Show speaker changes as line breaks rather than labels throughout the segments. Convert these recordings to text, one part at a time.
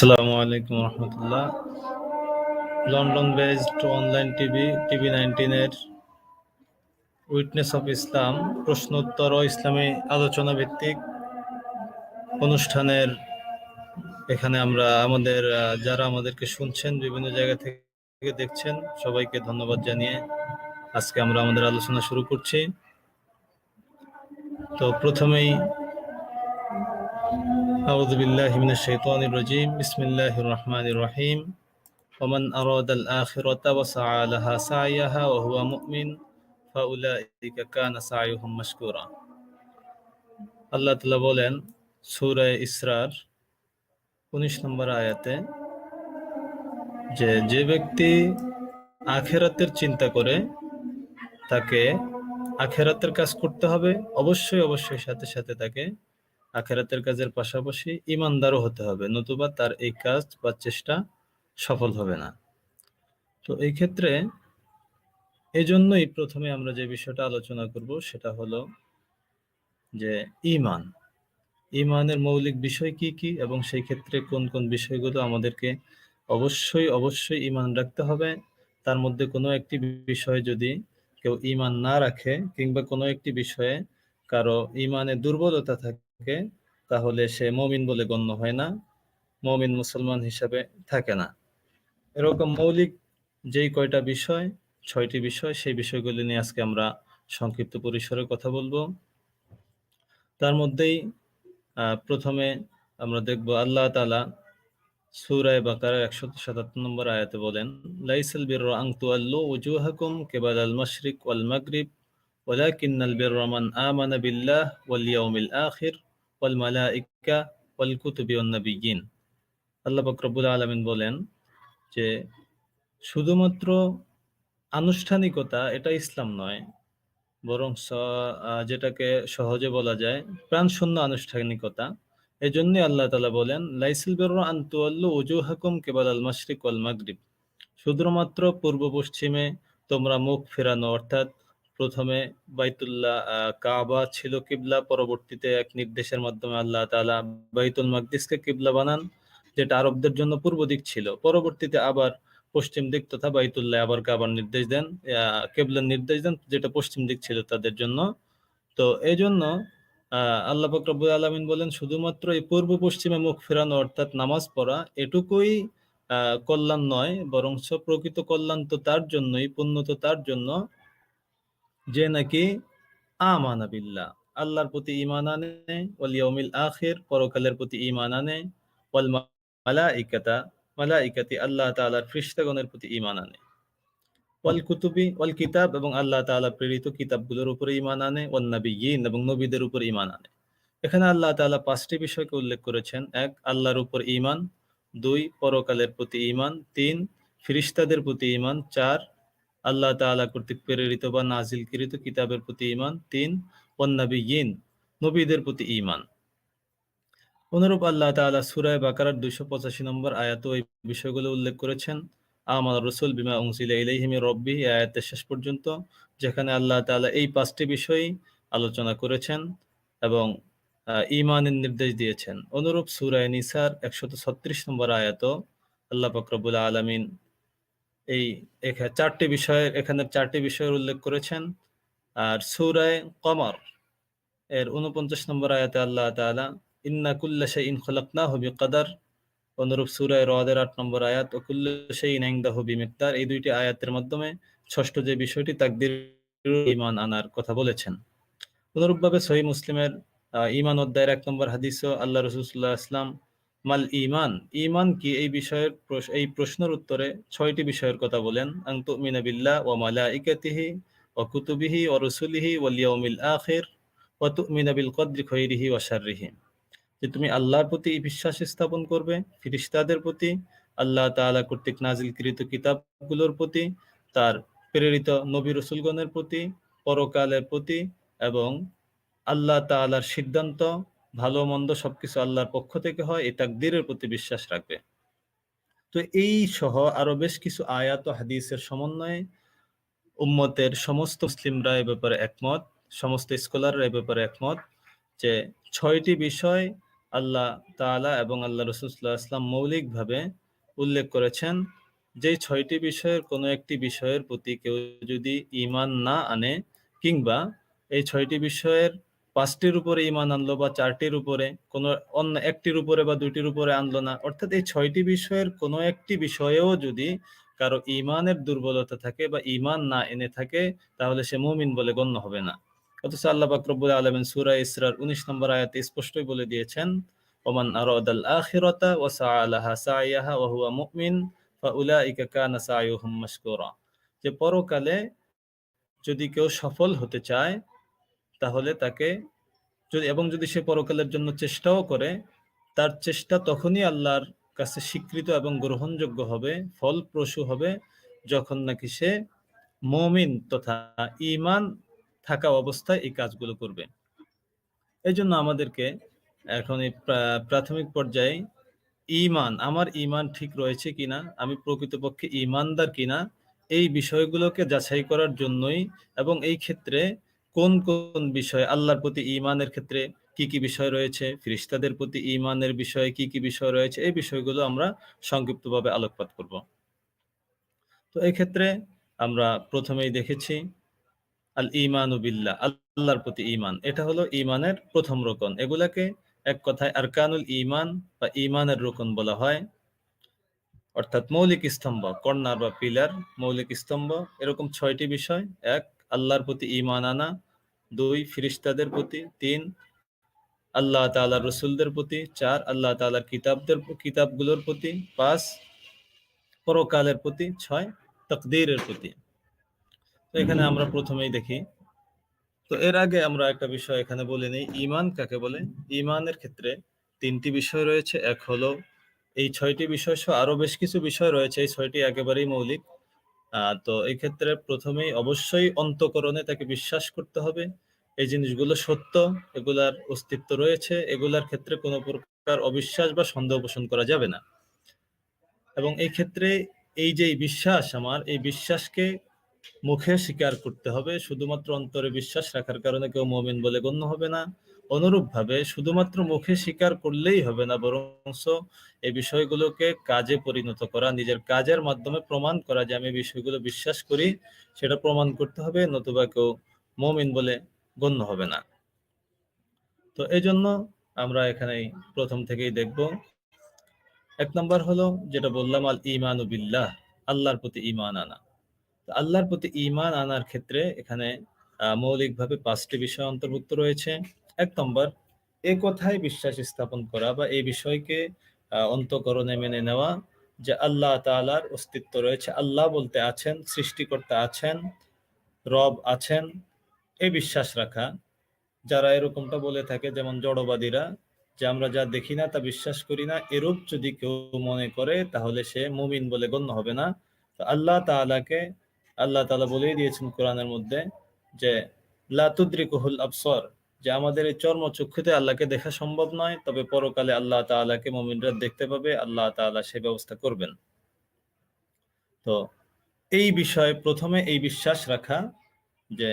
আসসালামু আলাইকুম রহমতুল্লাহ। London based online TV TV নাইনটিনের witness of Islam প্রশ্নোত্তর ও ইসলামী আলোচনা ভিত্তিক অনুষ্ঠানের এখানে আমরা আমাদের যারা আমাদেরকে শুনছেন, বিভিন্ন জায়গা থেকে দেখছেন, সবাইকে ধন্যবাদ জানিয়ে আজকে আমরা আমাদের আলোচনা শুরু করছি। তো প্রথমেই أعوذ بالله من الشيطان الرجيم بسم الله الرحمن الرحيم ومن أراد الآخرة وسعى لها سعيها وهو مؤمن فأولئك كان سعيهم مشكورا আল্লাহ তাআলা বলেন সূরা ইসরার 19 নম্বর আয়াতে যে যে ব্যক্তি আখেরাতের চিন্তা করে তাকে আখেরাতের কাজ করতে হবে অবশ্যই অবশ্যই সাথে সাথে তাকে আখেরাতের কাজের পাশাপাশি ইমানদারও হতে হবে, নতুবা তার এই কাজ বা চেষ্টা সফল হবে না। তো এই ক্ষেত্রে এই জন্যই প্রথমে আমরা যে বিষয়টা আলোচনা করব সেটা হলো যে ইমান ইমানের মৌলিক বিষয় কি কি এবং সেই ক্ষেত্রে কোন কোন বিষয়গুলো আমাদেরকে অবশ্যই অবশ্যই ইমান রাখতে হবে। তার মধ্যে কোনো একটি বিষয় যদি কেউ ইমান না রাখে কিংবা কোনো একটি বিষয়ে কারও ইমানে দুর্বলতা থাকে থাকে, তাহলে সে মমিন বলে গণ্য হয় না, মমিন মুসলমান হিসাবে থাকে না। এরকম মৌলিক যেই কয়টা বিষয়, ছয়টি বিষয়, সেই বিষয়গুলি নিয়ে আজকে আমরা সংক্ষিপ্ত পরিসরে কথা বলব। তার মধ্যেই প্রথমে আমরা দেখব আল্লাহ তালা সুরায় বাকার একশো সাতাত্তর নম্বর আয়াতে বলেন, লাইসাল বীর আংতু আল্লু উজু হাকুম কেবাল আল মশরিক ওয়াল মাগরিব ওলাকিন্নাল বীর রহমান আমানা বিল্লাহ ওয়াল উমিল আখির। ওয়াল মালাইকা ওয়াল কুতুবি আল্লাহ বকরবুল আলমিন বলেন যে শুধুমাত্র আনুষ্ঠানিকতা, এটা ইসলাম নয়, বরং যেটাকে সহজে বলা যায় প্রাণশূন্য আনুষ্ঠানিকতা। এই জন্য আল্লাহ তালা বলেন, লাইসিল বেরো আন্তুয়াল্লু উজু হাকুম কেবল আল মাশরিক ওয়াল মাগরিব। শুধুমাত্র পূর্ব পশ্চিমে তোমরা মুখ ফেরানো, অর্থাৎ প্রথমে বাইতুল্লাহ কাবা ছিল কিবলা, পরবর্তীতে এক নির্দেশের মাধ্যমে আল্লাহ তাআলা বাইতুল মাকদিসকে কিবলা বানান, যেটা আরবদের জন্য পূর্ব দিক ছিল। পরবর্তীতে আবার পশ্চিম দিক তথা বাইতুল্লাহ আবার কাবার নির্দেশ দেন কিবলার নির্দেশ দেন, যেটা পশ্চিম দিক ছিল তাদের জন্য। তো এই জন্য আল্লাহ পাক রব্বুল আলামিন বলেন, শুধুমাত্র এই পূর্ব পশ্চিমে মুখ ফেরানো অর্থাৎ নামাজ পড়া এটুকুই কল্যাণ নয় বরং প্রকৃত কল্যাণ তো তার জন্যই, পুণ্য তো তার জন্য। যে নাকি আমানা বিল্লাহ, আল্লাহর প্রতি ঈমান আনে, ওয়াল ইয়াউমিল আখির, পরকালের প্রতি ইমান আনে, ওয়াল মালাইকাতা, মালাইকাতি আল্লাহ তাআলার ফেরেশতাগণের প্রতি ঈমান আনে। ওয়াল কুতুবি, ওয়াল কিতাব এবং আল্লাহ তাআলা প্রেরিত কিতাবগুলোর উপরে ঈমান আনে, ওয়ান নাবিয়্যিন এবং নবীদের উপর ঈমান আনে। এখানে আল্লাহ তাআলা পাঁচটি বিষয়কে উল্লেখ করেছেন। এক, আল্লাহর উপর ঈমান। দুই, পরকালের প্রতি ঈমান। তিন ফিরিস্তাদের প্রতি ঈমান। চার আল্লাহ তাআলা কর্তৃক প্রেরিত বা নাজিলকৃত কিতাবের প্রতি ঈমান, তিন ওয়ান্নাবিয়িন নবীদের প্রতি ঈমান। অনুরূপ আল্লাহ তাআলা সূরা বাকারার 285 নম্বর আয়াতে এই বিষয়গুলো উল্লেখ করেছেন। আমার রসুল বিমা উনসিলা ইলাইহি মির রাব্বিহি, এই আয়াতের শেষ পর্যন্ত, যেখানে আল্লাহ তাআলা এই পাঁচটি বিষয় আলোচনা করেছেন এবং ইমানের নির্দেশ দিয়েছেন। অনুরূপ সুরায় নিসার 136 নম্বর আয়াত আল্লাহ পাক রব্বুল আলামিন এই চারটি বিষয়ের, এখানে চারটি বিষয়ের উল্লেখ করেছেন। আর সূরায় কমর, এর উনপঞ্চাশ নম্বর আয়াতে আল্লাহ তাআলা, ইন্না কুল্লা শাইইন খলাকনাহু বিকদার। অনুরূপ সুরায় রদের আট নম্বর আয়াত ও কুল্লু শাইইন ইনদাহু বিমিকদার। এই দুইটি আয়াতের মাধ্যমে ষষ্ঠ যে বিষয়টি তাকদির ইমান আনার কথা বলেছেন। অনুরূপভাবে সহিহ মুসলিমের ঈমান অধ্যায়ের এক নম্বর হাদিসও আল্লাহ রাসূল সাল্লাল্লাহু আলাইহি ওয়াসাল্লাম মাল ইমান ইমান কি? এই বিষয়ের এই প্রশ্নের উত্তরে ছয়টি বিষয়ের কথা বলেন। আন তুমিনা বিল্লাহ ওয়া মালাইকাতিহি ওয়া কুতুবিহি ওয়া রসুলিহি ওয়াল ইয়াউমিল আখির ও তুমিনা বিল কদরি খাইরিহি ওয়া শাররিহি। যে তুমি আল্লাহর প্রতি বিশ্বাস স্থাপন করবে, ফিরিস্তাদের প্রতি, আল্লাহ তাআলা কর্তৃক নাজিলকৃত কিতাবগুলোর প্রতি, তার প্রেরিত নবী রসুলগণের প্রতি, পরকালের প্রতি এবং আল্লাহ তাআলার সিদ্ধান্ত ভালো মন্দ সবকিছু আল্লাহর পক্ষ থেকে হয় এই তাকদীরের প্রতি বিশ্বাস রাখবে। তো এই সহ আরও বেশ কিছু আয়াত হাদিসের সমন্বয়ে উম্মতের সমস্ত মুসলিমরা এ ব্যাপারে একমত, সমস্ত স্কলাররা এ ব্যাপারে একমত যে ছয়টি বিষয় আল্লাহ তাআলা এবং আল্লাহ রসুল্লাহ আসলাম মৌলিকভাবে উল্লেখ করেছেন। যে ছয়টি বিষয়ের কোনো একটি বিষয়ের প্রতি কেউ যদি ইমান না আনে কিংবা এই ছয়টি বিষয়ের পাঁচটির উপরে ইমান আনলো বা চারটির উপরে, কোনো অন্য একটির উপরে বা দুইটির উপরে আনলো না। অর্থাৎ এই ছয়টি বিষয়ের কোনো একটি বিষয়েও যদি কারও ইমানের দুর্বলতা থাকে বা ইমান না এনে থাকে, তাহলে সে মুমিন বলে গণ্য হবে না। অথচ আল্লাহ বাকরবুল আলমেন সুরা ইসরার উনিশ নম্বর আয়াতে স্পষ্টই বলে দিয়েছেন, ওমান আরদাল আখিরাতা ওয়া সাআলাহা সাইয়াহা ওয়া হুয়া মুমিন, ফাউলাইকা কানা সাইয়ুহুম মাশকুরা। যে পরকালে যদি কেউ সফল হতে চায় তাহলে তাকে যদি, এবং যদি সে পরকালের জন্য চেষ্টাও করে, তার চেষ্টা তখনই আল্লাহর কাছে স্বীকৃত এবং গ্রহণযোগ্য হবে, ফলপ্রসূ হবে, যখন নাকি সে মমিন তথা ইমান থাকা অবস্থায় এই কাজগুলো করবে। এই জন্য আমাদেরকে এখন এই প্রাথমিক পর্যায়ে ইমান আমার ইমান ঠিক রয়েছে কিনা, আমি প্রকৃতপক্ষে ইমানদার কিনা, এই বিষয়গুলোকে যাচাই করার জন্যই এবং এই ক্ষেত্রে কোন কোন বিষয় আল্লাহর প্রতি ইমানের ক্ষেত্রে কি কি বিষয় রয়েছে, ফিরিস্তাদের প্রতি ইমানের বিষয়ে কি কি বিষয় রয়েছে, এই বিষয়গুলো আমরা সংক্ষিপ্তভাবে আলোকপাত করব। তো এই ক্ষেত্রে আমরা প্রথমেই দেখেছি, আল ইমান বিল্লাহ, আল্লাহর প্রতি ইমান এটা হলো ইমানের প্রথম রোকন। এগুলাকে এক কথায় আরকানুল ইমান বা ইমানের রোকন বলা হয়। অর্থাৎ মৌলিক স্তম্ভ, কর্নার বা পিলার, মৌলিক স্তম্ভ, এরকম ছয়টি বিষয়। এক আল্লাহর প্রতি ইমান আনা। দুই ফিরিস্তাদের প্রতি। তিন, আল্লাহ তালার রসুলদের প্রতি। চার, আল্লাহ তালার কিতাবদের কিতাবগুলোর প্রতি। পাঁচ, পরকালের প্রতি। ছয়, তকদিরের প্রতি। তো এখানে আমরা প্রথমেই দেখি। তো এর আগে আমরা একটা বিষয় এখানে বলে নিই। ইমান কাকে বলে? ইমানের ক্ষেত্রে তিনটি বিষয় রয়েছে। এক হলো, এই ছয়টি বিষয় সহ আরও বেশ কিছু বিষয় রয়েছে। এই ছয়টি একেবারেই মৌলিক। তো এই ক্ষেত্রে প্রথমেই অবশ্যই অন্তকরণে তাকে বিশ্বাস করতে হবে। এই জিনিসগুলো সত্য, এগুলার অস্তিত্ব রয়েছে, এগুলার ক্ষেত্রে কোনো প্রকার অবিশ্বাস বা সন্দেহ পোষণ করা যাবে না। এবং এই ক্ষেত্রে এই যে বিশ্বাস আমার, এই বিশ্বাসকে মুখে স্বীকার করতে হবে, শুধুমাত্র অন্তরে বিশ্বাস রাখার কারণে কেউ মমিন বলে গণ্য হবে না। অনুরূপভাবে শুধুমাত্র মুখে স্বীকার করলেই হবে না বরং এই বিষয়গুলোকে কাজে পরিণত করা, নিজের কাজের মাধ্যমে প্রমাণ করা যে আমি বিষয়গুলো বিশ্বাস করি, সেটা প্রমাণ করতে হবে, নতুবা কেউ মমিন বলে গণ্য হবে না। তো এই জন্য আমরা এখানে প্রথম থেকেই দেখব। এক নম্বর হলো যেটা বললাম, আল ইমান বিল্লাহ, আল্লাহর প্রতি ইমান আনা। আল্লাহর প্রতি ইমান আনার ক্ষেত্রে এখানে মৌলিকভাবে পাঁচটি বিষয় অন্তর্ভুক্ত রয়েছে। এক নম্বর, এ কথায় বিশ্বাস স্থাপন করা বা এই বিষয়কে অন্তকরণে মেনে নেওয়া যে আল্লাহ তালার অস্তিত্ব রয়েছে। আল্লাহ বলতে আছেন, সৃষ্টিকর্তা আছেন, রব আছেন এই বিশ্বাস রাখা। যারা এরকমটা বলে থাকে, যেমন জড়বাদীরা, যে আমরা যা দেখি না তা বিশ্বাস করি না, এরূপ যদি কেউ মনে করে, তাহলে সে মুমিন বলে গণ্য হবে না। তো আল্লাহ তালাকে আল্লাহ তালা বলেই দিয়েছেন কোরআনের মধ্যে যে লাতুদ্রিকুহুল আবসর যে আমাদের এই চর্ম চক্ষুতে আল্লাহকে দেখা সম্ভব নয়, তবে পরকালে আল্লাহ তালাকে মমিনরা দেখতে পাবে, আল্লাহ তালা সে ব্যবস্থা করবেন। তো এই বিষয়ে প্রথমে এই বিশ্বাস রাখা যে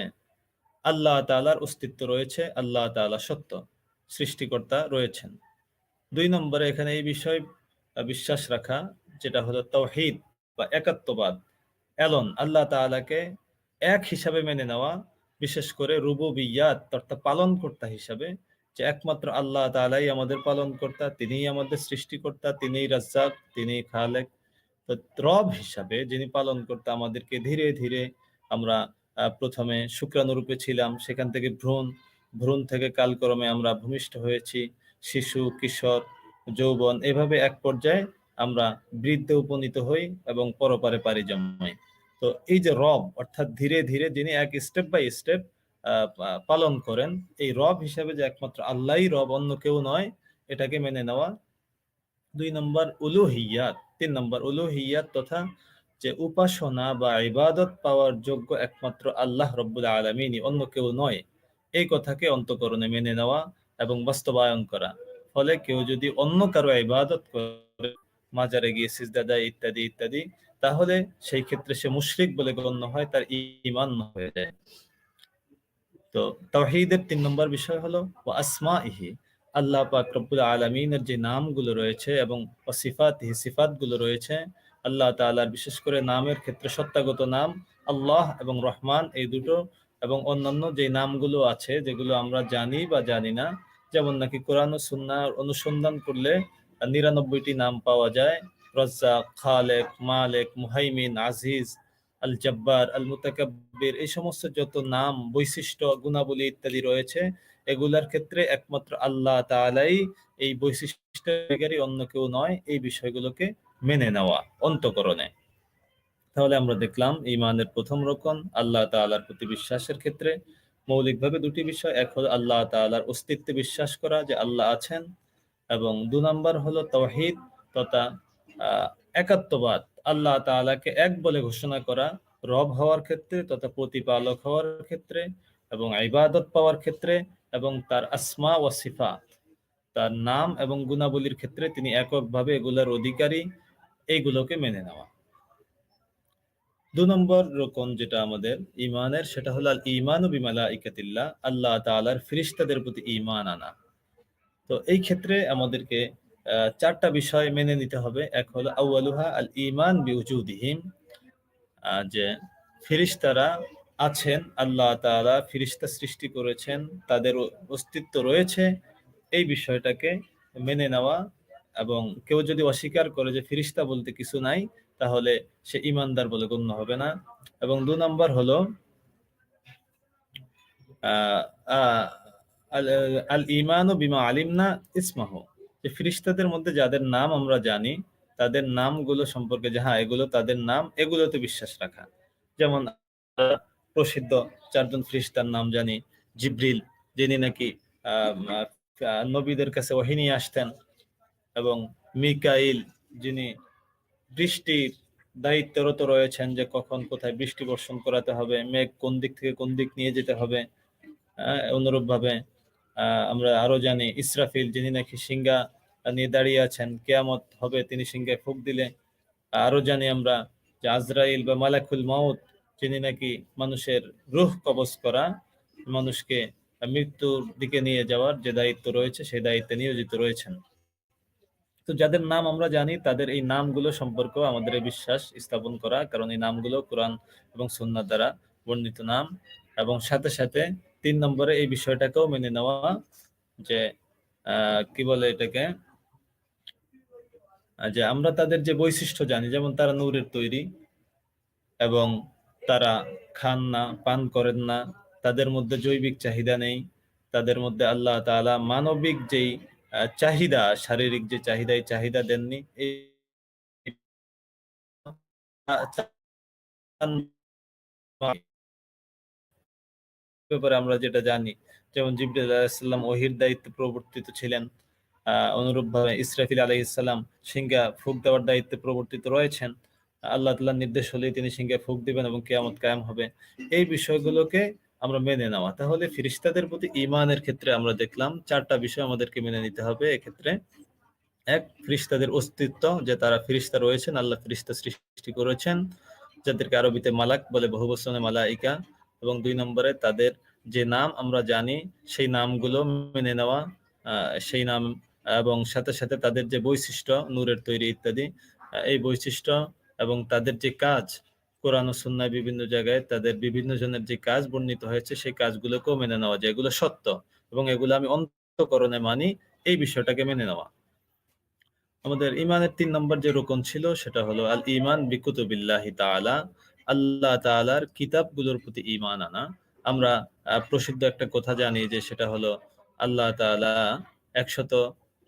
আল্লাহ তালার অস্তিত্ব রয়েছে, আল্লাহ তালা সত্য, সৃষ্টিকর্তা রয়েছেন। দুই নম্বরে এখানে এই বিষয় বিশ্বাস রাখা, যেটা হলো তৌহিদ বা একাত্মবাদ। এলন, আল্লাহ তালাকে এক হিসাবে মেনে নেওয়া বিশেষ করে রুবুবিয়াত, অর্থাৎ পালন কর্তা হিসাবে যে একমাত্র আল্লাহ তালাই আমাদের পালন কর্তা তিনিই আমাদের সৃষ্টিকর্তা, তিনিই রাজ্জাক তিনি খালেক। তো রব হিসাবে যিনি পালন কর্তা আমাদেরকে ধীরে ধীরে আমরা প্রথমে শুক্রাণুরূপে ছিলাম, সেখান থেকে ভ্রূণ ভ্রূণ থেকে কালক্রমে আমরা ভূমিষ্ঠ হয়েছি, শিশু, কিশোর, যৌবন, এভাবে এক পর্যায়ে আমরা বৃদ্ধে উপনীত হই এবং পরপারে পারি জন্মাই। তো এই যে রব, অর্থাৎ ধীরে ধীরে যিনি এক স্টেপ বাই স্টেপ পালন করেন, এই রব হিসাবে যে একমাত্র আল্লাহ রব, অন্য কেউ নয়, এটাকে মেনে নেওয়া। দুই নম্বর উলুহিয়াত, তিন নম্বর উলুহিয়াত তথা যে উপাসনা বা ইবাদত পাওয়ার যোগ্য একমাত্র আল্লাহ রব্বুল আলমিনী অন্য কেউ নয়, এই কথাকে অন্তকরণে মেনে নেওয়া এবং বাস্তবায়ন করা। ফলে কেউ যদি অন্য কারও ইবাদত করে, মাজারে গিয়ে সিজদা দেয় ইত্যাদি ইত্যাদি তাহলে সেই ক্ষেত্রে সে মুশরিক বলে গণ্য হয়, তার ইমান হয়ে যায়। তো তাওহীদের তিন নম্বর বিষয় হলো আসমা ইহি আল্লাহ পাক রব্বুল আলমিনের যে নামগুলো রয়েছে এবং সিফাত সিফাতগুলো রয়েছে, আল্লাহ তাআলার বিশেষ করে নামের ক্ষেত্রে সত্তাগত নাম, আল্লাহ এবং রহমান এই দুটো এবং অন্যান্য যে নামগুলো আছে, যেগুলো আমরা জানি বা জানি না, যেমন নাকি কোরআন ও সুন্নাহর অনুসন্ধান করলে নিরানব্বইটি নাম পাওয়া যায় খালেক, মালেক, মুহাইমিন, আজিজ আল জব্বার আল মুতাকাব্বির এই সমস্ত যত নাম, বৈশিষ্ট্য, গুণাবলী ইত্যাদি রয়েছে, এগুলার ক্ষেত্রে একমাত্র আল্লাহ তাআলাই এই বৈশিষ্ট্যকারী, অন্য কেউ নয়, এই বিষয়গুলোকে মেনে নেওয়া অন্তকরণে। তাহলে আমরা দেখলাম ইমানের প্রথম রকম আল্লাহ তাআলার প্রতি বিশ্বাসের ক্ষেত্রে মৌলিকভাবে দুটি বিষয়, এক হলো আল্লাহ তাআলার অস্তিত্বে বিশ্বাস করা যে আল্লাহ আছেন, এবং দু নম্বর হলো তৌহিদ তথা একাত্মবাদ। আল্লাহ তাআলাকে এক বলে ঘোষণা করা রব হওয়ার ক্ষেত্রে তথা প্রতিপালক হওয়ার ক্ষেত্রে এবং ইবাদত পাওয়ার ক্ষেত্রে এবং তার আসমা ও সিফাত। তার নাম এবং গুণাবলীর ক্ষেত্রে তিনি এককভাবে এগুলোর অধিকারী এইগুলোকে মেনে নেওয়া। দু নম্বর রকম যেটা আমাদের ইমানের সেটা হলো আল ইমান ও বিমালা ইকাতিল্লাহ আল্লাহ তালার ফিরিস্তাদের প্রতি ইমান আনা। তো এই ক্ষেত্রে আমাদেরকে চারটা বিষয় মেনে নিতে হবে। এক হলো আউআলুহা আল ইমান বিউজুদিহিম যে ফিরিস্তারা আছেন, আল্লাহ তাআলা ফিরিস্তা সৃষ্টি করেছেন, তাদের অস্তিত্ব রয়েছে। এই বিষয়টাকে মেনে নেওয়া এবং কেউ যদি অস্বীকার করে যে ফিরিস্তা বলতে কিছু নাই, তাহলে সে ইমানদার বলে গণ্য হবে না। এবং দু নম্বর হলো আল ইমান ও বিমা আলিমনা ইসমাহ। যে ফিরিস্তাদের মধ্যে যাদের নাম আমরা জানি, তাদের নামগুলো সম্পর্কে যে হ্যাঁ এগুলো তাদের নাম, এগুলোতে বিশ্বাস রাখা। যেমন প্রসিদ্ধ চারজন ফিরিস্তার নাম জানি, জিব্রিল, যিনি নাকি নবীদের কাছে ওহিনী আসতেন এবং মিকাইল, যিনি বৃষ্টির দায়িত্বরত রয়েছেন যে, কখন কোথায় বৃষ্টি বর্ষণ করাতে হবে, মেঘ কোন দিক থেকে কোন দিক নিয়ে যেতে হবে অনুরূপ ভাবে আমরা আরও জানি, ইসরাফিল, যিনি নাকি সিংহা নিয়ে দাঁড়িয়ে আছেন। কেয়ামত হবে, তিনি সিংহায় ফুক দিলে। আরও জানি আমরা যে আজরাইল বা মালাকুল মাউত, যিনি নাকি মানুষের রুহ কবজ করা, মানুষকে মৃত্যুর দিকে নিয়ে যাওয়ার যে দায়িত্ব রয়েছে, সেই দায়িত্বে নিয়োজিত রয়েছেন। তো যাদের নাম আমরা জানি, তাদের এই নামগুলো সম্পর্কেও আমাদের বিশ্বাস স্থাপন করা, কারণ এই নামগুলো কোরআন এবং সুন্নার দ্বারা বর্ণিত নাম। এবং সাথে সাথে তিন নম্বরে এই বিষয়টাকেও মেনে নেওয়া যে কি বলে এটাকে? যে আমরা তাদের যে বৈশিষ্ট্য জানি, যেমন তারা নূরের তৈরি এবং তারা খান না, পান করেন না, তাদের মধ্যে জৈবিক চাহিদা নেই, তাদের মধ্যে আল্লাহ তাআলা মানবিক যেই চাহিদা, শারীরিক যে চাহিদা, এই চাহিদা দেননি ব্যাপারে আমরা যেটা জানি, যেমন জিবরুল আলাইসাল্লাম ওহির দায়িত্বে প্রবর্তিত ছিলেন। অনুরূপ ভাবে ইসরাফিল আলহ ইসলাম সিংহা ফুক দেওয়ার দায়িত্বে প্রবর্তিত রয়েছেন। আল্লাহ তাল্লাহ নির্দেশ হলেই তিনি সিংহা ফুক দিবেন এবং কেয়ামত কায়াম হবে। এই বিষয়গুলোকে আমরা মেনে নেওয়া। তাহলে ফিরিস্তাদের প্রতি ইমানের ক্ষেত্রে আমরা দেখলাম চারটা বিষয় আমাদেরকে মেনে নিতে হবে। এক্ষেত্রে এক, ফিরিস্তাদের অস্তিত্ব, যে তারা ফিরিস্তা রয়েছেন, আল্লাহ ফিরিস্তা সৃষ্টি করেছেন, যাদেরকে আরবিতে মালাক বলে বহু বছরে মালাইকা। এবং দুই নম্বরে তাদের যে নাম আমরা জানি, সেই নামগুলো মেনে নেওয়া সেই নাম এবং সাথে সাথে তাদের যে বৈশিষ্ট্য, নূরের তৈরি ইত্যাদি এই বৈশিষ্ট্য এবং তাদের যে কাজ, কোরআন সুন্নায় বিভিন্ন জায়গায় তাদের বিভিন্ন জনের যে কাজ বর্ণিত হয়েছে, সেই কাজগুলোকেও মেনে নেওয়া যায়। এগুলো সত্য এবং এগুলো আমি অন্তকরণে মানি, এই বিষয়টাকে মেনে নেওয়া। আমাদের ইমানের তিন নম্বর যে রোকন ছিল, সেটা হলো, আল ইমান বিকুতুবিল্লাহি তাআলা, আল্লাহ তাআলার কিতাবগুলোর প্রতি ইমান আনা। আমরা প্রসিদ্ধ একটা কথা জানি যে সেটা হলো, আল্লাহ তাআলা একশত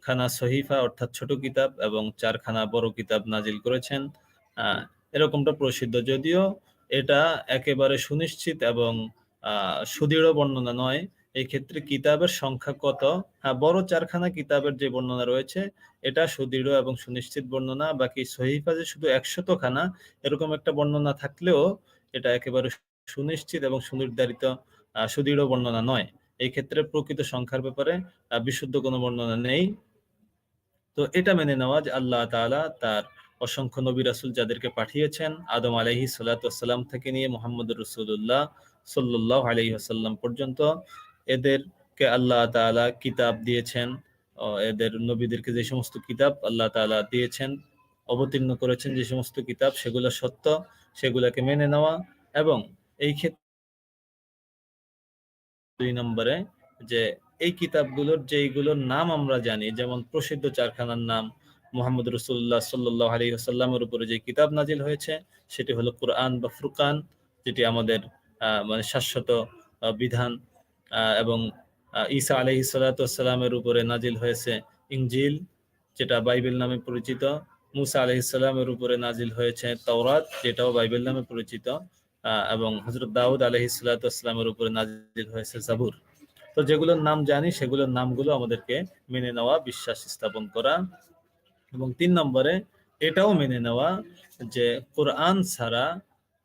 খানা সহিফা, অর্থাৎ ছোট কিতাব এবং চারখানা বড় কিতাব নাজিল করেছেন। এরকমটা প্রসিদ্ধ। যদিও এটা একেবারে সুনিশ্চিত এবং সুদৃঢ় বর্ণনা নয়। এই ক্ষেত্রে কিতাবের সংখ্যা কত? হ্যাঁ বড় চারখানা কিতাবের যে বর্ণনা রয়েছে, এটা সুদৃঢ় এবং সুনিশ্চিত বর্ণনা। বাকি সহিফা যে শুধু একশত খানা এরকম একটা বর্ণনা থাকলেও এটা একেবারে সুনিশ্চিত এবং সুনির্ধারিত সুদৃঢ় বর্ণনা নয়। এই ক্ষেত্রে প্রকৃত সংখ্যার ব্যাপারে বিশুদ্ধ কোনো বর্ণনা নেই। তো এটা মেনে নেওয়া যে আল্লাহ তাআলা তার অসংখ্য নবী রাসুল যাদেরকে পাঠিয়েছেন, আদম আলহি সাল্লাতাম থেকে নিয়ে মোহাম্মদ রসুল্লাহ সাল্লাহ আলহি আসাল্লাম পর্যন্ত এদেরকে আল্লাহ তালা কিতাব দিয়েছেন এদের নবীদেরকে যে সমস্ত কিতাব আল্লাহ তাআলা দিয়েছেন, অবতীর্ণ করেছেন যে সমস্ত কিতাব সেগুলো সত্য, সেগুলোকে মেনে নেওয়া এবং এই ক্ষেত্রে দুই নম্বরে যে এই কিতাবগুলোর যেইগুলোর নাম আমরা জানি, যেমন প্রসিদ্ধ চারখানার নাম মোহাম্মদ রসুল্লাহ সাল্লাহ আলী আসাল্লামের উপরে যে কিতাব নাজিল হয়েছে, সেটি হলো কোরআন বা ফুরকান, যেটি আমাদের মানে শাশ্বত বিধান এবং ঈসা আলহি সাল্লাতামের উপরে নাজিল হয়েছে ইংজিল যেটা বাইবেল নামে পরিচিত। মুসা আলহিসাল্লামের উপরে নাজিল হয়েছে তওরাত, যেটাও বাইবেল নামে পরিচিত এবং হজরত দাউদ আলহিসাল্লামের উপরে নাজিল হয়েছে জাবুর। তো যেগুলোর নাম জানি, সেগুলোর নামগুলো আমাদেরকে মেনে নেওয়া, বিশ্বাস স্থাপন করা। এবং তিন নম্বরে, এটাও মেনে নেওয়া যে কোরআন ছাড়া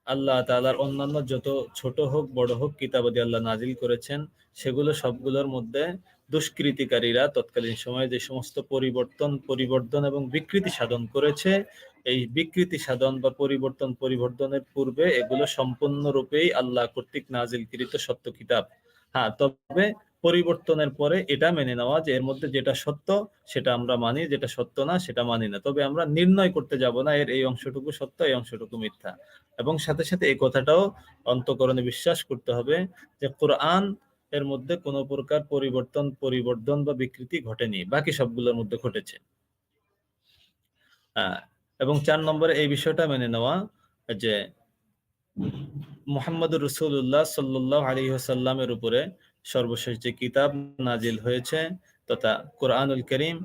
আল্লাহ তালার অন্যান্য যত ছোট হোক, বড় হোক কিতাবাদি আল্লাহ নাজিল করেছেন, সেগুলো সবগুলোর মধ্যে দুষ্কৃতিকারীরা তৎকালীন সময়ে যে সমস্ত পরিবর্তন পরিবর্তন এবং বিকৃতি সাধন করেছে, এই বিকৃতি সাধন বা পরিবর্তন, পরিবর্তনের পূর্বে এগুলো সম্পূর্ণরূপেই আল্লাহ কর্তৃক নাজিলকৃত সত্য কিতাব। হ্যাঁ তবে পরিবর্তনের পরে এটা মেনে নেওয়া যে এর মধ্যে যেটা সত্য সেটা আমরা মানি, যেটা সত্য না সেটা মানি না। তবে আমরা নির্ণয় করতে যাব না এর এই অংশটুকু সত্য, এই অংশটুকু মিথ্যা। এবং সাথে সাথে এই কথাটাও অন্তকরণে বিশ্বাস করতে হবে যে কোরআন এর মধ্যে কোনো প্রকার পরিবর্তন পরিবর্তন বা বিকৃতি ঘটেনি। বাকি সবগুলোর মধ্যে ঘটেছে। এবং চার নম্বরে এই বিষয়টা মেনে নেওয়া যে মোহাম্মদ রসুল্লাহ সাল্লাহ আলী সাল্লামের উপরে সর্বশেষ যে কিতাব নাজিল হয়েছে তথা কোরআনুল করিম,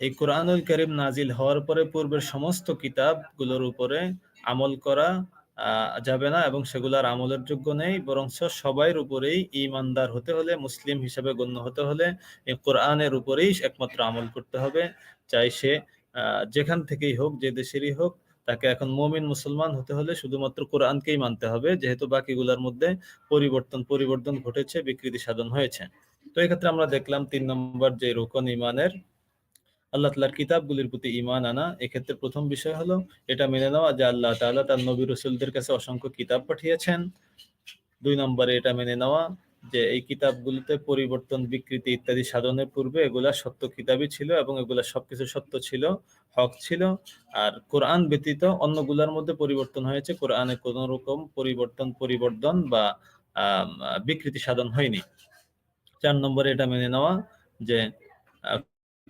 এই কোরআনুল করিম নাজিল হওয়ার পরে পূর্বের সমস্ত কিতাবগুলোর উপরে আমল করা যাবে না এবং সেগুলার আমলের যোগ্য নেই বরং সবাই উপরেই ইমানদার হতে হলে, মুসলিম হিসেবে গণ্য হতে হলে এই কোরআনের উপরেই একমাত্র আমল করতে হবে। চাই সে যেখান থেকেই হোক, যে দেশেরই হোক তাকে এখন মমিন মুসলমান হতে হলে শুধুমাত্র কোরআনকেই মানতে হবে, যেহেতু বাকিগুলোর মধ্যে পরিবর্তন পরিবর্তন ঘটেছে, বিকৃতি সাধন হয়েছে। তো এক্ষেত্রে আমরা দেখলাম তিন নম্বর যে রোকন ইমানের আল্লাহ তালার কিতাবগুলির প্রতি ইমান আনা, এক্ষেত্রে প্রথম বিষয় হলো, এটা মেনে নেওয়া যে আল্লাহ তাল্লাহ তার নবী রসুলদের কাছে অসংখ্য কিতাব পাঠিয়েছেন। দুই নম্বরে এটা মেনে নেওয়া যে এই কিতাবগুলোতে পরিবর্তন, বিকৃতি ইত্যাদি সাধনের পূর্বে এগুলা সত্য কিতাবই ছিল এবং এগুলা সবকিছু সত্য ছিল, হক ছিল। আর কোরআন ব্যতীত অন্যগুলার মধ্যে পরিবর্তন হয়েছে। কোরআনে কোন রকম পরিবর্তন পরিবর্তন বা বিকৃতি সাধন হয়নি। চার নম্বরে এটা মেনে নেওয়া যে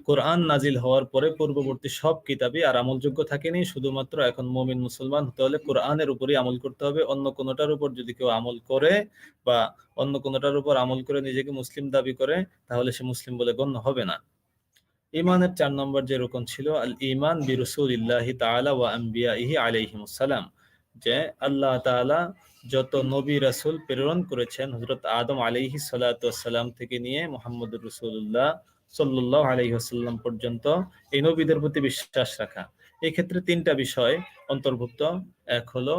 কোরআন নাজিল হওয়ার পরে পূর্ববর্তী সব কিতাবই আর আমলযোগ্য থাকেনি। শুধুমাত্র এখন মমিন মুসলমান হতে হলে কোরআনের উপরই আমল করতে হবে। অন্য কোনোটার উপর যদি কেউ আমল করে বা অন্য কোনোটার উপর আমল করে নিজেকে মুসলিম দাবি করে, তাহলে সে মুসলিম বলে গণ্য হবে না। ইমানের চার নম্বর যে রকম ছিল, আল ইমান বিরসুল ইল্লাহি তালা ওয়া আম্বিয়া ইহি আলাইহিমুসালাম যে আল্লাহ তাআলা যত নবী রাসুল প্রেরণ করেছেন হজরত আদম আলাইহি সালাতাম থেকে নিয়ে মোহাম্মদ রসুল্লাহ সাল্লাহ আলহিহাসাল্লাম পর্যন্ত এই নবীদের প্রতি বিশ্বাস রাখা। এই ক্ষেত্রে তিনটা বিষয় অন্তর্ভুক্ত। এক হলো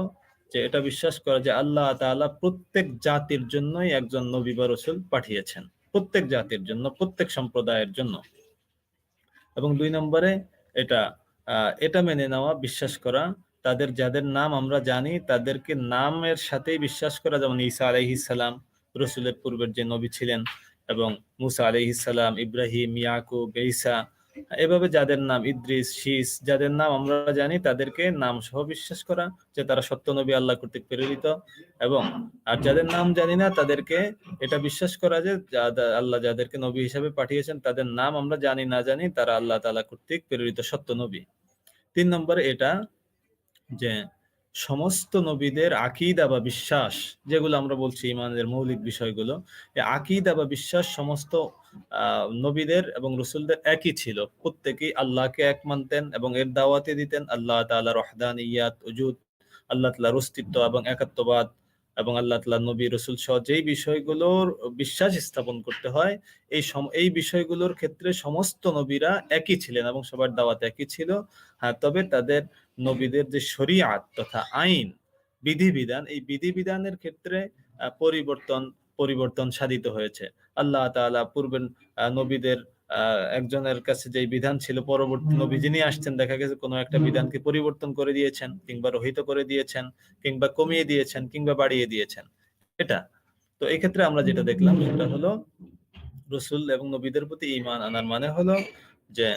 যে এটা বিশ্বাস করা যে আল্লাহ তাআলা প্রত্যেক জাতির জন্যই একজন নবী বা রসুল পাঠিয়েছেন। প্রত্যেক জাতির জন্য, প্রত্যেক সম্প্রদায়ের জন্য। এবং দুই নম্বরে এটা এটা মেনে নেওয়া, বিশ্বাস করা, তাদের যাদের নাম আমরা জানি, তাদেরকে নামের সাথেই বিশ্বাস করা। যেমন ঈসা আলাইহিসাল্লাম রসুলের পূর্বের যে নবী ছিলেন এবং মুসা আলহিসাল্লাম ইব্রাহিম, ইয়াকুব, ঈসা, এভাবে যাদের নাম ইদ্রিস শীষ যাদের নাম আমরা জানি, তাদেরকে নাম সহ বিশ্বাস করা যে তারা সত্য নবী আল্লাহ কর্তৃক প্রেরিত এবং আর যাদের নাম জানি না, তাদেরকে এটা বিশ্বাস করা যে আল্লাহ যাদেরকে নবী হিসাবে পাঠিয়েছেন, তাদের নাম আমরা জানি না জানি, তারা আল্লাহ তালা কর্তৃক প্রেরিত সত্য নবী। তিন নম্বরে এটা যে সমস্ত নবীদের আকিদা বা বিশ্বাস, যেগুলো আমরা বলছি ইমানের মৌলিক বিষয়গুলো, এই আকিদা বা বিশ্বাস সমস্ত নবীদের এবং রসুলদের একই ছিল। প্রত্যেকেই আল্লাহকে এক মানতেন এবং এর দাওয়াতে দিতেন, আল্লাহ তাল্লাহ রহদান ইয়াত উজুদ, আল্লাহ তালার অস্তিত্ব এবং একাত্মবাদ এবং আল্লাহ তাল্লাহ নবী, রসুল সহ যেই বিষয়গুলোর বিশ্বাস স্থাপন করতে হয়, এই সম, এই বিষয়গুলোর ক্ষেত্রে সমস্ত নবীরা একই ছিলেন এবং সবার দাওয়াত একই ছিল। হ্যাঁ তবে তাদের নবীদের যে শরিয়াত তথা আইন বিধিবিধান এই বিধিবিধানের ক্ষেত্রে পরিবর্তন পরিবর্তন সাধিত হয়েছে। আল্লাহ তাআলা পূর্বের নবীদের একজনের কাছে যে বিধান ছিল পরবর্তী নবী যিনি আসছেন দেখা গেছে কোনো একটা বিধানকে পরিবর্তন করে দিয়েছেন কিংবা রহিত করে দিয়েছেন কিংবা কমিয়ে দিয়েছেন কিংবা বাড়িয়ে দিয়েছেন। এটা। তো এই ক্ষেত্রে আমরা যেটা দেখলাম সেটা হলো রসুল এবং নবীদের প্রতি ইমান আনার মানে হলো যে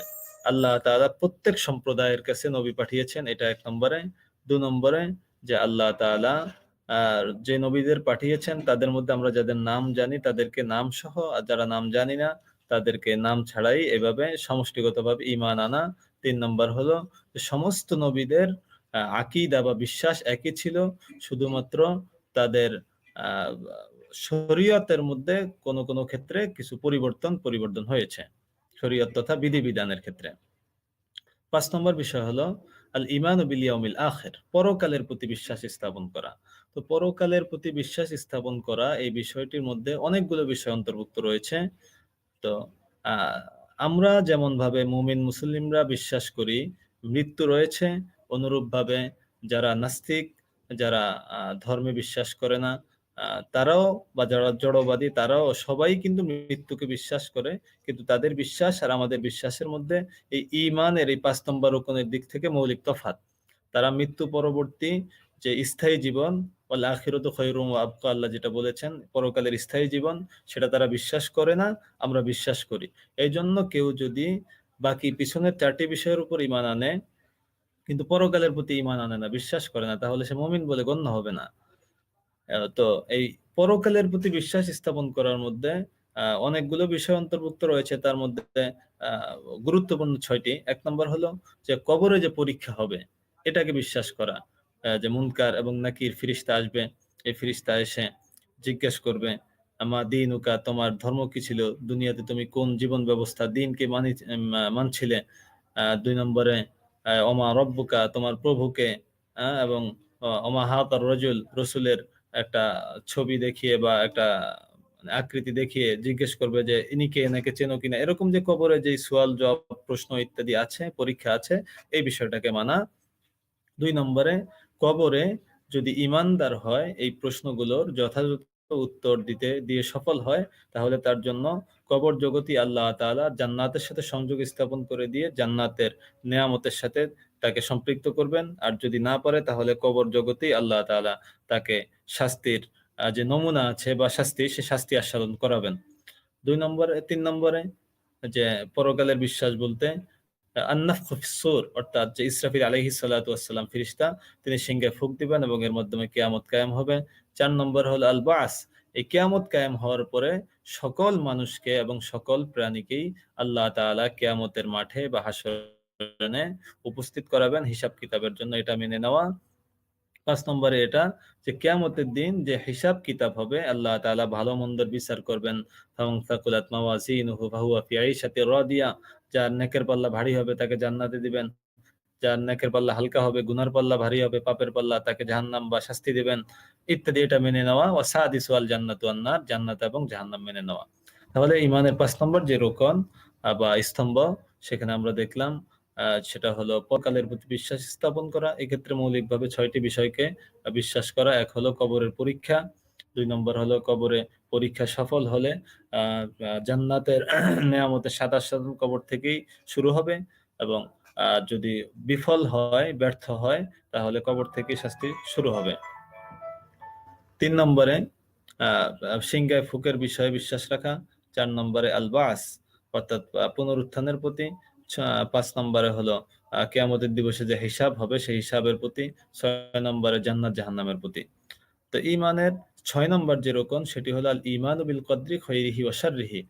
আল্লাহ তাআলা প্রত্যেক সম্প্রদায়ের কাছে নবী পাঠিয়েছেন এটা এক নম্বরে। দু নম্বরে যে আল্লাহ তাআলা আর যে নবীদের পাঠিয়েছেন তাদের মধ্যে আমরা যাদের নাম জানি তাদেরকে নাম সহ আর যারা নাম জানি না তাদেরকে নাম ছাড়াই এভাবে সমষ্টিগতভাবে ইমান আনা। তিন নম্বর হলো সমস্ত নবীদের আকিদা বা বিশ্বাস একই ছিল শুধুমাত্র তাদের আহ, শরীয়তের মধ্যে কোন কোন ক্ষেত্রে কিছু পরিবর্তন পরিবর্তন হয়েছে। শরীয়ত তথা বিধিবিধানের ক্ষেত্রে। পাঁচ নম্বর বিষয় হলো আল ইমান বিলিয়মিল আখের, পরকালের প্রতি বিশ্বাস স্থাপন করা। তো পরকালের প্রতি বিশ্বাস স্থাপন করা এই বিষয়টির মধ্যে অনেকগুলো বিষয় অন্তর্ভুক্ত রয়েছে। তো আমরা যেমন ভাবে মুমিন মুসলিমরা বিশ্বাস করি, মৃত্যু রয়েছে, অনুরূপভাবে যারা নাস্তিক, যারা ধর্মে বিশ্বাস করে না তারাও বা যারা জড়বাদী, তারাও সবাই কিন্তু মৃত্যুকে বিশ্বাস করে। কিন্তু তাদের বিশ্বাস আর আমাদের বিশ্বাসের মধ্যে এই ইমানের এই পাঁচ নম্বর রোকনের দিক থেকে মৌলিক তফাৎ। তারা মৃত্যু পরবর্তী যে স্থায়ী জীবন, ওয়াল আখিরাতু খায়রুম ওয়া আবকা আল্লাহ যেটা বলেছেন, পরকালের স্থায়ী জীবন, সেটা তারা বিশ্বাস করে না, আমরা বিশ্বাস করি। এই জন্য কেউ যদি বাকি পিছনের চারটি বিষয়ের উপর ইমান আনে, কিন্তু পরকালের প্রতি ইমান আনে না, বিশ্বাস করে না, তাহলে সে মমিন বলে গণ্য হবে না। তো এই পরকালের প্রতি বিশ্বাস স্থাপন করার মধ্যে অনেকগুলো বিষয় অন্তর্ভুক্ত রয়েছে। তার মধ্যে গুরুত্বপূর্ণ ছয়টি। এক নম্বর হলো যে কবরে যে পরীক্ষা হবে, এটাকে বিশ্বাস করা। যে মুনকার এবং নাকির ফিরিস্তা আসবে, এই ফিরিস্তা এসে জিজ্ঞেস করবে, আমা দিন উকা তোমার ধর্ম কি ছিল? দুনিয়াতে তুমি কোন জীবন ব্যবস্থা দিনকে মানি মানছিলে? দুই নম্বরে অমা রব্বুকা, তোমার প্রভুকে এবং অমা হাতার রজুল, রসুলের একটা ছবি দেখিয়ে বা একটা মানে আকৃতি দেখিয়ে জিজ্ঞেস করবে যে, ইনি কে? এনাকে চেনো কিনা? এরকম যে কবরে যে সোয়াল জব প্রশ্ন ইত্যাদি আছে, পরীক্ষা আছে, এই বিষয়টাকে মানা। দুই নম্বরে, কবরে যদি ইমানদার হয়, এই প্রশ্নগুলোর যথাযথ উত্তর দিতে, দিয়ে সফল হয়, তাহলে তার জন্য কবর জগতি আল্লাহ তাআলা জান্নাতের সাথে সংযোগ স্থাপন করে দিয়ে জান্নাতের নেয়ামতের সাথে তাকে সম্পৃক্ত করবেন। আর যদি না পারে, তাহলে কবর জগতেই আল্লাহ তাআলা তাকে শাস্তির যে নমুনা আছে বা শাস্তি, সে শাস্তি আস্বাদন করাবেন। দুই নম্বরে, তিন নম্বরে, যে পরকালের বিশ্বাস বলতে আন্নাফুর অর্থাৎ যে ইসরাফিল আলহি সাল্লাম ফিরিস্তা, তিনি সিংহে ফুক দিবেন এবং এর মাধ্যমে কেয়ামত কায়েম হবে। চার নম্বর হলো আল বাস এই কেয়ামত কায়েম হওয়ার পরে সকল মানুষকে এবং সকল প্রাণীকেই আল্লাহ তাআলা কেয়ামতের মাঠে বা হাসরে উপস্থিত করাবেন হিসাব কিতাবের জন্য, এটা মেনে নেওয়া। পাঁচ নম্বরে এটা যে কেয়ামতের দিন যে হিসাব কিতাব হবে, আল্লাহ তাআলা ভালো মন্দের বিচার করবেন। যার নেকের পাল্লা ভারী হবে তাকে জান্নাতে দিবেন। যার নেকের পাল্লা হালকা হবে, গুনার পাল্লা ভারী হবে, পাপের পাল্লা তাকে জাহান্নাম বা শাস্তি দিবেন। ইত্যাদি, এটা মেনে নেওয়া। ও সাদ ওয়াল জান্নাতু আন্নার জান্নাত এবং জাহান্নাম মেনে নেওয়া। তাহলে ইমানের পাঁচ নম্বর যে রোকন বা স্তম্ভ, সেখানে আমরা দেখলাম সেটা হলো পরকালের প্রতি বিশ্বাস স্থাপন করা। এক্ষেত্রে মৌলিকভাবে ছয়টি বিষয়কে বিশ্বাস করা। এক হলো কবরের পরীক্ষা, দুই নম্বর হলো কবরে পরীক্ষা সফল হলে জান্নাতের নেয়ামতের সাদা সাধারণ কবর থেকেই শুরু হবে এবং যদি বিফল হয়, ব্যর্থ হয়, তাহলে কবর থেকে শাস্তি শুরু হবে। তিন নম্বরে সিংগায় ফুকের বিষয়ে বিশ্বাস রাখা। চার নম্বরে আলবাস, অর্থাৎ পুনরুত্থানের প্রতি পাঁচ নম্বরে হলো কেয়ামতের দিবসে যে হিসাব হবে, সেই হিসাবের প্রতি ছয় নম্বরে জান্নাত, জাহান্নামের প্রতি। তো ইমানের ছয় নম্বর যে রোকন, সেটি হলো আল ইমান বিল কদ্রি খৈরিহি ওসারিহি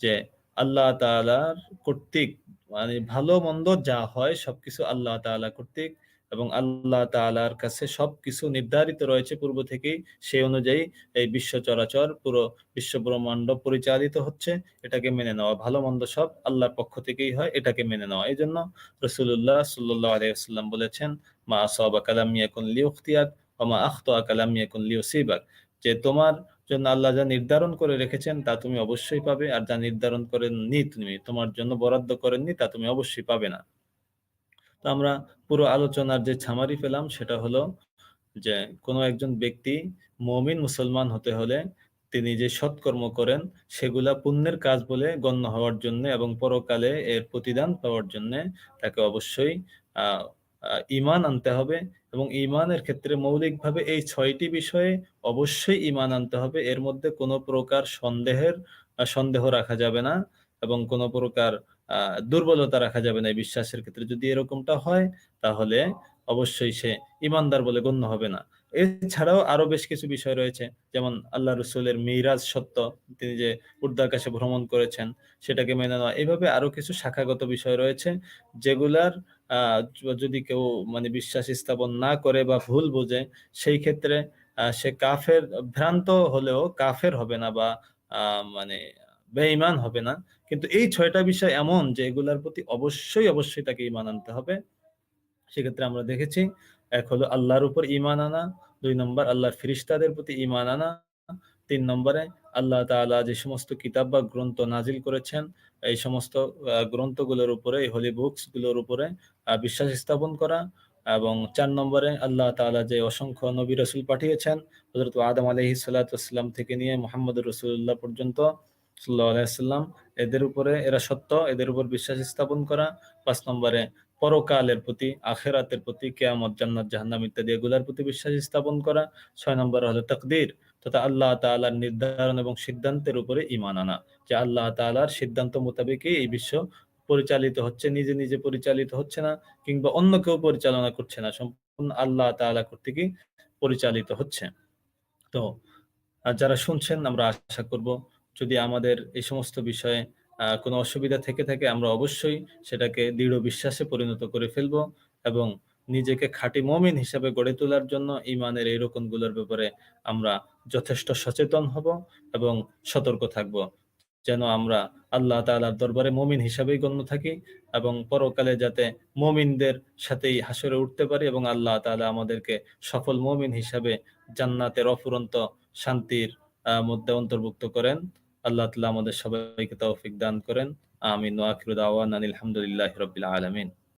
যে আল্লাহ তালার কর্তৃক মানে ভালো মন্দ যা হয় সবকিছু আল্লাহ তালা কর্তৃক এবং আল্লাহ তাআলার কাছে সবকিছু নির্ধারিত রয়েছে পূর্ব থেকেই। সেই অনুযায়ী এই বিশ্ব চরাচর পুরো বিশ্ব ব্রহ্মাণ্ড পরিচালিত হচ্ছে। এটাকে মেনে নেওয়া ভালো মন্দ সব আল্লাহর পক্ষ থেকেই হয়, এটাকে মেনে নেওয়া। এই জন্য রসুল্লাহ সাল্লাহ আলাইসাল্লাম বলেছেন, মা আসাবা কালাম ইয়াকুন লিউখতিয়াক ওমা আখতা কালাম ইয়াকুন লিউসিবাক। যে তোমার জন্য আল্লাহ যা নির্ধারণ করে রেখেছেন, তা তুমি অবশ্যই পাবে, আর যা নির্ধারণ করেননি তুমি, তোমার জন্য বরাদ্দ করেননি, তা তুমি অবশ্যই পাবে না। তো আমরা পুরো আলোচনার যে ছামারি পেলাম সেটা হলো যে কোনো একজন ব্যক্তি মমিন মুসলমান হতে হলে তিনি যে সৎকর্ম করেন সেগুলা পুণ্যের কাজ বলে গণ্য হওয়ার জন্য এবং পরকালে এর প্রতিদান পাওয়ার জন্য তাকে অবশ্যই ঈমান আনতে হবে এবং ঈমানের ক্ষেত্রে মৌলিকভাবে এই ছয়টি বিষয়ে অবশ্যই ঈমান আনতে হবে। এর মধ্যে কোনো প্রকার সন্দেহের সন্দেহ রাখা যাবে না এবং কোনো প্রকার দুর্বলতা রাখা যাবে না এই বিশ্বাসের ক্ষেত্রে। যদি এরকমটা হয়, তাহলে অবশ্যই সে ইমানদার বলে গণ্য হবে না। এছাড়াও আরও বেশ কিছু বিষয় রয়েছে, যেমন আল্লাহ রসুলের মিরাজ সত্য, তিনি যে ঊর্ধ্বাকাশে ভ্রমণ করেছেন, সেটাকে মেনে নেওয়া। এইভাবে আরও কিছু শাখাগত বিষয় রয়েছে, যেগুলার যদি কেউ মানে বিশ্বাস স্থাপন না করে বা ভুল বোঝে, সেই ক্ষেত্রে সে কাফের ভ্রান্ত হলেও কাফের হবে না বা মানে বেঈমান হবে না। কিন্তু এই ছয়টা বিষয় এমন যে এগুলার প্রতি অবশ্যই অবশ্যই তাকে ইমান আনতে হবে। সেক্ষেত্রে আমরা দেখেছি, এক হলো আল্লাহর উপর ইমান আনা, দুই নম্বর আল্লাহর ফিরিস্তাদের প্রতি ইমান আনা, তিন নম্বরে আল্লাহ তাআলা যে সমস্ত কিতাব বা গ্রন্থ নাজিল করেছেন, এই সমস্ত গ্রন্থগুলোর উপরে, এই হোলি বুকসগুলোর উপরে বিশ্বাস স্থাপন করা এবং চার নম্বরে আল্লাহ তাআলা যে অসংখ্য নবী রসুল পাঠিয়েছেন, হযরত আদম আলাইহিস সালাম থেকে নিয়ে মোহাম্মদ রসুল্লাহ পর্যন্ত আলাইসাল্লাম এদের উপরে এরা সত্য, এদের উপর বিশ্বাস স্থাপন করা। পাঁচ নম্বরে, পরকালের প্রতি, আখেরাতের প্রতি, কেয়ামত, জান্নাত, জাহান্নাম ইত্যাদি, এগুলার প্রতি বিশ্বাস স্থাপন করা। ছয় নম্বর হলো তাকদির, তথা আল্লাহ তাআলার নির্ধারণ এবং সিদ্ধান্তের উপরে ইমান আনা, যে আল্লাহ তাআলার সিদ্ধান্ত মোতাবেকই এই বিশ্ব পরিচালিত হচ্ছে, নিজে নিজে পরিচালিত হচ্ছে না, কিংবা অন্য কেউ পরিচালনা করছে না, সম্পূর্ণ আল্লাহ তাআলা কর্তৃকই পরিচালিত হচ্ছে। তো, আর যারা শুনছেন, আমরা আশা করব যদি আমাদের এই সমস্ত বিষয়ে কোনো অসুবিধা থেকে থাকে, আমরা অবশ্যই সেটাকে দৃঢ় বিশ্বাসে পরিণত করে ফেলব এবং নিজেকে খাঁটি মমিন হিসাবে গড়ে তোলার জন্য ইমানের এই রকমগুলোর ব্যাপারে আমরা যথেষ্ট সচেতন হব এবং সতর্ক থাকব। যেন আমরা আল্লাহ তাআলার দরবারে মমিন হিসাবেই গণ্য থাকি এবং পরকালে যাতে মমিনদের সাথেই হাসরে উঠতে পারি এবং আল্লাহ তাআলা আমাদেরকে সফল মমিন হিসাবে জান্নাতের অফুরন্ত শান্তির মধ্যে অন্তর্ভুক্ত করেন। আল্লাহ তালা আমাদের সবাইকে তৌফিক দান করেন। আমিন। ওয়া দাওয়ান আলহামদুলিল্লাহ রবিল আলামিন।